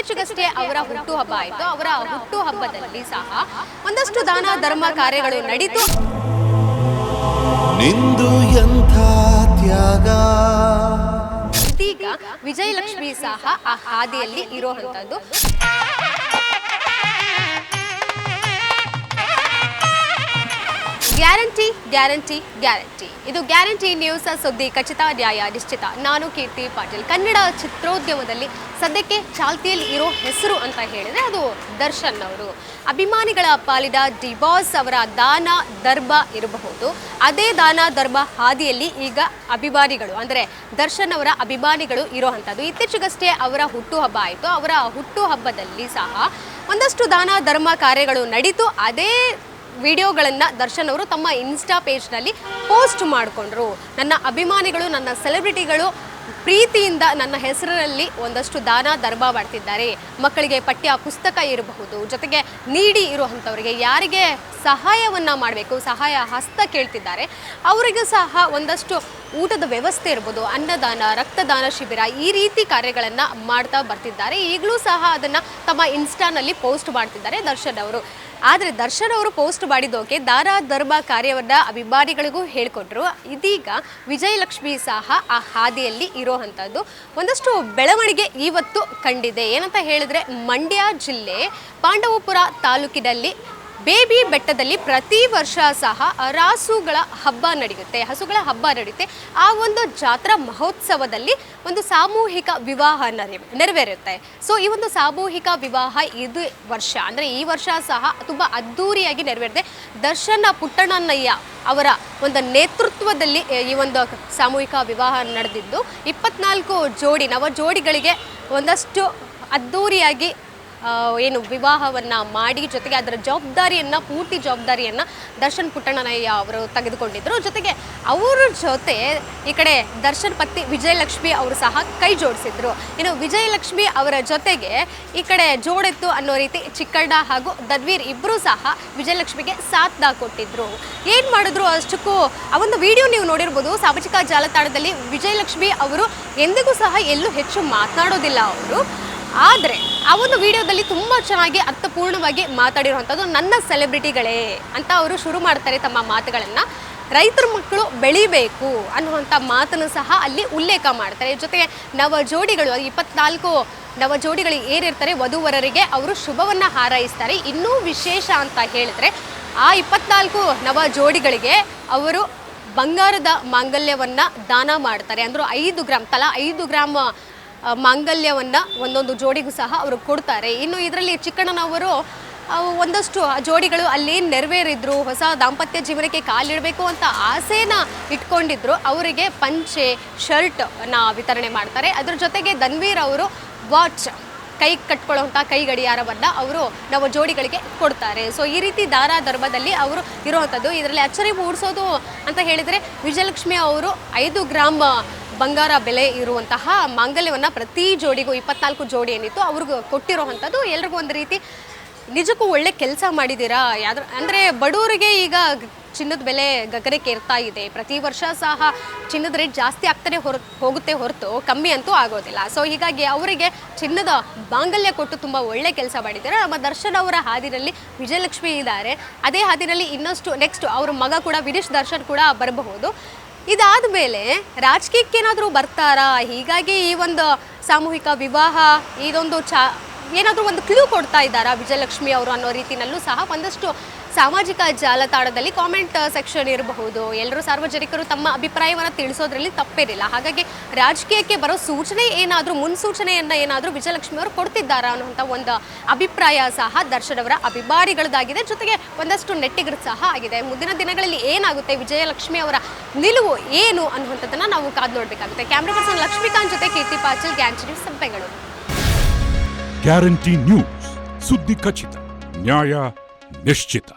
ಇತ್ತೀಚೆಗಷ್ಟೇ ಅವರ ಹುಟ್ಟುಹಬ್ಬ ಆಯಿತು ಅವರ ಹುಟ್ಟುಹಬ್ಬದಲ್ಲಿ ಸಹ ಒಂದಷ್ಟು ದಾನ ಧರ್ಮ ಕಾರ್ಯಗಳು ನಡೀತು. ನಿಂದು ಎಂಥ ತ್ಯಾಗ? ಇದೀಗ ವಿಜಯಲಕ್ಷ್ಮಿ ಸಹ ಆ ಹಾದಿಯಲ್ಲಿ ಇರುವಂತದ್ದು ಗ್ಯಾರಂಟಿ ಗ್ಯಾರಂಟಿ. ಇದು ಗ್ಯಾರಂಟಿ ನ್ಯೂಸ್ ಸುದ್ದಿ ಖಚಿತ ನ್ಯಾಯ ನಿಶ್ಚಿತ. ನಾನು ಕೀರ್ತಿ ಪಾಟೀಲ್. ಕನ್ನಡ ಚಿತ್ರೋದ್ಯಮದಲ್ಲಿ ಸದ್ಯಕ್ಕೆ ಚಾಲ್ತಿಯಲ್ಲಿ ಇರೋ ಹೆಸರು ಅಂತ ಹೇಳಿದರೆ ಅದು ದರ್ಶನ್ ಅವರು. ಅಭಿಮಾನಿಗಳ ಪಾಲಿದ ಡಿ ಬಾಸ್ ಅವರ ದಾನ ಧರ್ಮ ಇರಬಹುದು. ಅದೇ ದಾನ ಧರ್ಮ ಹಾದಿಯಲ್ಲಿ ಈಗ ಅಭಿಮಾನಿಗಳು, ಅಂದರೆ ದರ್ಶನ್ ಅವರ ಅಭಿಮಾನಿಗಳು ಇರೋ ಅಂಥದ್ದು ಇತ್ತೀಚೆಗಷ್ಟೇ ಅವರ ಹುಟ್ಟುಹಬ್ಬ ಆಯಿತು. ಅವರ ಹುಟ್ಟುಹಬ್ಬದಲ್ಲಿ ಸಹ ಒಂದಷ್ಟು ದಾನ ಧರ್ಮ ಕಾರ್ಯಗಳು ನಡೀತು. ಅದೇ ವಿಡಿಯೋಗಳನ್ನು ದರ್ಶನ್ ಅವರು ತಮ್ಮ ಇನ್ಸ್ಟಾ ಪೇಜ್ನಲ್ಲಿ ಪೋಸ್ಟ್ ಮಾಡಿಕೊಂಡ್ರು. ನನ್ನ ಅಭಿಮಾನಿಗಳು, ನನ್ನ ಸೆಲೆಬ್ರಿಟಿಗಳು ಪ್ರೀತಿಯಿಂದ ನನ್ನ ಹೆಸರಿನಲ್ಲಿ ಒಂದಷ್ಟು ದಾನ ಧರ್ಮ ಮಾಡ್ತಿದ್ದಾರೆ. ಮಕ್ಕಳಿಗೆ ಪಠ್ಯ, ಪುಸ್ತಕ ಇರಬಹುದು. ಜೊತೆಗೆ ನೀಡಿ ಇರುವಂಥವ್ರಿಗೆ ಯಾರಿಗೆ ಸಹಾಯವನ್ನು ಮಾಡಬೇಕು, ಸಹಾಯ, ಹಸ್ತ ಕೇಳ್ತಿದ್ದಾರೆ. ಅವರಿಗೂ ಸಹ ಒಂದಷ್ಟು ಊಟದ ವ್ಯವಸ್ಥೆ ಇರ್ಬೋದು. ಅನ್ನದಾನ, ರಕ್ತದಾನ ಶಿಬಿರ ಈ ರೀತಿ ಕಾರ್ಯಗಳನ್ನು ಮಾಡ್ತಾ ಬರ್ತಿದ್ದಾರೆ. ಈಗಲೂ ಸಹ ಅದನ್ನು ತಮ್ಮ ಇನ್ಸ್ಟಾನಲ್ಲಿ ಪೋಸ್ಟ್ ಮಾಡ್ತಿದ್ದಾರೆ ದರ್ಶನ್ ಅವರು. ಆದರೆ ದರ್ಶನ್ ಅವರು ಪೋಸ್ಟ್ ಮಾಡಿದ್ದೋಕೆ ದಾರಾ ಧರ್ಮ ಕಾರ್ಯವನ್ನು ಅಭಿಮಾನಿಗಳಿಗೂ ಹೇಳಿಕೊಟ್ರು ಇದೀಗ ವಿಜಯಲಕ್ಷ್ಮಿ ಸಹ ಆ ಹಾದಿಯಲ್ಲಿ ಇರೋವಂಥದ್ದು ಒಂದಷ್ಟು ಬೆಳವಣಿಗೆ ಇವತ್ತು ಕಂಡಿದೆ. ಏನಂತ ಹೇಳಿದ್ರೆ ಮಂಡ್ಯ ಜಿಲ್ಲೆ ಪಾಂಡವಪುರ ತಾಲೂಕಿನಲ್ಲಿ ಬೇಬಿ ಬೆಟ್ಟದಲ್ಲಿ ಪ್ರತಿ ವರ್ಷ ಸಹ ರಾಸುಗಳ ಹಬ್ಬ ನಡೆಯುತ್ತೆ ಹಸುಗಳ ಹಬ್ಬ ನಡೆಯುತ್ತೆ. ಆ ಒಂದು ಜಾತ್ರಾ ಮಹೋತ್ಸವದಲ್ಲಿ ಒಂದು ಸಾಮೂಹಿಕ ವಿವಾಹ ನೆರವೆ ನೆರವೇರುತ್ತೆ. ಸೊ ಈ ಒಂದು ಸಾಮೂಹಿಕ ವಿವಾಹ ಇದು ವರ್ಷ ಅಂದರೆ ಈ ವರ್ಷ ಸಹ ತುಂಬ ಅದ್ದೂರಿಯಾಗಿ ನೆರವೇರಿದೆ. ದರ್ಶನ ಪುಟ್ಟಣ್ಣಯ್ಯ ಅವರ ಒಂದು ನೇತೃತ್ವದಲ್ಲಿ ಈ ಒಂದು ಸಾಮೂಹಿಕ ವಿವಾಹ ನಡೆದಿದ್ದು ಇಪ್ಪತ್ನಾಲ್ಕು ಜೋಡಿ ನವ ಜೋಡಿಗಳಿಗೆ ಒಂದಷ್ಟು ಅದ್ಧೂರಿಯಾಗಿ ಆ, ಏನು ವಿವಾಹವನ್ನು ಮಾಡಿ ಜೊತೆಗೆ ಅದರ ಜವಾಬ್ದಾರಿಯನ್ನು, ಪೂರ್ತಿ ಜವಾಬ್ದಾರಿಯನ್ನು ದರ್ಶನ್ ಪುಟ್ಟಣ್ಣನಯ್ಯ ಅವರು ತೆಗೆದುಕೊಂಡಿದ್ದರು ಜೊತೆಗೆ ಅವರ ಜೊತೆ ಈ ಕಡೆ ದರ್ಶನ್ ಪತ್ನಿ ವಿಜಯಲಕ್ಷ್ಮಿ ಅವರು ಸಹ ಕೈ ಜೋಡಿಸಿದ್ರು. ಇನ್ನು ವಿಜಯಲಕ್ಷ್ಮಿ ಅವರ ಜೊತೆಗೆ ಈ ಕಡೆ ಜೋಡೆತ್ತು ಅನ್ನೋ ರೀತಿ ಚಿಕ್ಕಣ್ಣ ಹಾಗೂ ದದ್ವೀರ್ ಇಬ್ಬರೂ ಸಹ ವಿಜಯಲಕ್ಷ್ಮಿಗೆ ಸಾಥ್ನ ಕೊಟ್ಟಿದ್ರು. ಏನು ಮಾಡಿದ್ರು ಅಷ್ಟಕ್ಕೂ ಆ ಒಂದು ವಿಡಿಯೋ ನೀವು ನೋಡಿರ್ಬೋದು, ಸಾಮಾಜಿಕ ಜಾಲತಾಣದಲ್ಲಿ ವಿಜಯಲಕ್ಷ್ಮಿ ಅವರು ಎಂದಿಗೂ ಸಹ ಎಲ್ಲೂ ಹೆಚ್ಚು ಮಾತನಾಡೋದಿಲ್ಲ ಅವರು. ಆದರೆ ಆ ಒಂದು ವಿಡಿಯೋದಲ್ಲಿ ತುಂಬ ಚೆನ್ನಾಗಿ ಅರ್ಥಪೂರ್ಣವಾಗಿ ಮಾತಾಡಿರುವಂಥದ್ದು ನನ್ನ ಸೆಲೆಬ್ರಿಟಿಗಳೇ ಅಂತ ಅವರು ಶುರು ಮಾಡ್ತಾರೆ ತಮ್ಮ ಮಾತುಗಳನ್ನು. ರೈತರ ಮಕ್ಕಳು ಬೆಳಿಬೇಕು ಅನ್ನುವಂಥ ಮಾತನ್ನು ಸಹ ಅಲ್ಲಿ ಉಲ್ಲೇಖ ಮಾಡ್ತಾರೆ. ಜೊತೆಗೆ ನವ ಜೋಡಿಗಳು ಇಪ್ಪತ್ನಾಲ್ಕು ನವ ಜೋಡಿಗಳು ಏನಿರ್ತಾರೆ ವಧುವರರಿಗೆ ಅವರು ಶುಭವನ್ನು ಹಾರೈಸ್ತಾರೆ. ಇನ್ನೂ ವಿಶೇಷ ಅಂತ ಹೇಳಿದ್ರೆ ಆ ಇಪ್ಪತ್ನಾಲ್ಕು ನವ ಜೋಡಿಗಳಿಗೆ ಅವರು ಬಂಗಾರದ ಮಾಂಗಲ್ಯವನ್ನು ದಾನ ಮಾಡ್ತಾರೆ. ಅಂದರೂ ಐದು ಗ್ರಾಮ್ ತಲಾ ಐದು ಗ್ರಾಮ್ ಮಾಂಗಲ್ಯವನ್ನ ಒಂದೊಂದು ಜೋಡಿಗೂ ಸಹ ಅವರು ಕೊಡ್ತಾರೆ. ಇನ್ನು ಇದರಲ್ಲಿ ಚಿಕ್ಕಣ್ಣನವರು ಒಂದಷ್ಟು ಜೋಡಿಗಳು ಅಲ್ಲಿ ನೆರವೇರಿದ್ರು, ಹೊಸ ದಾಂಪತ್ಯ ಜೀವನಕ್ಕೆ ಕಾಲಿಡಬೇಕು ಅಂತ ಆಸೆನ ಇಟ್ಕೊಂಡಿದ್ರು. ಅವರಿಗೆ ಪಂಚೆ, ಶರ್ಟ್ನ ವಿತರಣೆ ಮಾಡ್ತಾರೆ. ಅದ್ರ ಜೊತೆಗೆ ಧನ್ವೀರ್ ಅವರು ವಾಚ್, ಕೈ ಕಟ್ಕೊಳ್ಳುವಂಥ ಕೈ ಗಡಿಯಾರವನ್ನ ಅವರು ನಾವು ಜೋಡಿಗಳಿಗೆ ಕೊಡ್ತಾರೆ. ಸೊ ಈ ರೀತಿ ದಾರ ಧರ್ಮದಲ್ಲಿ ಅವರು ಇರುವಂಥದ್ದು ಇದರಲ್ಲಿ ಅಚ್ಚರಿ ಮೂಡಿಸೋದು ಅಂತ ಹೇಳಿದರೆ ವಿಜಯಲಕ್ಷ್ಮಿ ಅವರು ಐದು ಗ್ರಾಮ್ ಬಂಗಾರ ಬೆಲೆ ಇರುವಂತಹ ಮಾಂಗಲ್ಯವನ್ನು ಪ್ರತಿ ಜೋಡಿಗೂ ಇಪ್ಪತ್ನಾಲ್ಕು ಜೋಡಿ ಏನಿತ್ತು, ಅವ್ರಿಗೂ ಕೊಟ್ಟಿರೋವಂಥದ್ದು. ಎಲ್ರಿಗೂ ಒಂದು ರೀತಿ ನಿಜಕ್ಕೂ ಒಳ್ಳೆ ಕೆಲಸ ಮಾಡಿದ್ದೀರಾ? ಯಾವ್ದ್ರ, ಅಂದರೆ ಬಡವರಿಗೆ ಈಗ ಚಿನ್ನದ ಬೆಲೆ ಗಗನಕ್ಕೆ ಏರ್ತಾ ಇದೆ. ಪ್ರತಿ ವರ್ಷ ಸಹ ಚಿನ್ನದ ರೇಟ್ ಜಾಸ್ತಿ ಆಗ್ತಾನೆ ಹೊರ, ಹೋಗುತ್ತೆ ಹೊರತು ಕಮ್ಮಿ ಅಂತೂ ಆಗೋದಿಲ್ಲ. ಸೊ ಹೀಗಾಗಿ ಅವರಿಗೆ ಚಿನ್ನದ ಮಾಂಗಲ್ಯ ಕೊಟ್ಟು ತುಂಬ ಒಳ್ಳೆ ಕೆಲಸ ಮಾಡಿದ್ದಾರೆ. ನಮ್ಮ ದರ್ಶನ್ ಅವರ ಹಾದಿನಲ್ಲಿ ವಿಜಯಲಕ್ಷ್ಮಿ ಇದ್ದಾರೆ. ಅದೇ ಹಾದಿನಲ್ಲಿ ಇನ್ನಷ್ಟು ನೆಕ್ಸ್ಟ್ ಅವ್ರ ಮಗ ಕೂಡ ವಿನೀಶ್ ದರ್ಶನ್ ಕೂಡ ಬರಬಹುದು. ಇದಾದ ಮೇಲೆ ರಾಜಕೀಯಕ್ಕೇನಾದರೂ ಬರ್ತಾರಾ? ಹೀಗಾಗಿ ಈ ಒಂದು ಸಾಮೂಹಿಕ ವಿವಾಹ, ಇದೊಂದು ಚಾ ಏನಾದರೂ ಒಂದು ಕ್ಲೂ ಕೊಡ್ತಾ ಇದ್ದಾರಾ ವಿಜಯಲಕ್ಷ್ಮಿ ಅವರು ಅನ್ನೋ ರೀತಿಯಲ್ಲೂ ಸಹ ಒಂದಷ್ಟು ಸಾಮಾಜಿಕ ಜಾಲತಾಣದಲ್ಲಿ ಕಾಮೆಂಟ್ ಸೆಕ್ಷನ್ ಇರಬಹುದು. ಎಲ್ಲರೂ ಸಾರ್ವಜನಿಕರು ತಮ್ಮ ಅಭಿಪ್ರಾಯವನ್ನು ತಿಳಿಸೋದ್ರಲ್ಲಿ ತಪ್ಪೇನಿಲ್ಲ ಹಾಗಾಗಿ ರಾಜಕೀಯಕ್ಕೆ ಬರೋ ಸೂಚನೆ ಏನಾದರೂ, ಮುನ್ಸೂಚನೆಯನ್ನ ಏನಾದರೂ ವಿಜಯಲಕ್ಷ್ಮಿ ಅವರು ಕೊಡ್ತಿದ್ದಾರಾ ಅನ್ನುವಂಥ ಒಂದು ಅಭಿಪ್ರಾಯ ಸಹ ದರ್ಶನ್ ಅವರ ಅಭಿಮಾನಿಗಳದಾಗಿದೆ ಜೊತೆಗೆ ಒಂದಷ್ಟು ನೆಟ್ಟಿಗರು ಸಹ ಆಗಿದೆ. ಮುಂದಿನ ದಿನಗಳಲ್ಲಿ ಏನಾಗುತ್ತೆ? ವಿಜಯಲಕ್ಷ್ಮಿ ಅವರ ನಿಲುವು ಏನು ಅನ್ನುವಂಥದ್ದನ್ನು ನಾವು ಕಾದು ನೋಡಬೇಕಾಗುತ್ತೆ. ಕ್ಯಾಮ್ರಾ ಪರ್ಸನ್ ಲಕ್ಷ್ಮೀಕಾಂತ್ ಜೊತೆ ಕೀರ್ತಿ ಪಾಚಲ್ ಗ್ಯಾಂಚಿ ಸಂಪೆಗಳು. ಗ್ಯಾರಂಟಿ ನ್ಯೂಸ್ ಸುದ್ದಿ ಖಚಿತ, ನ್ಯಾಯ ನಿಶ್ಚಿತ.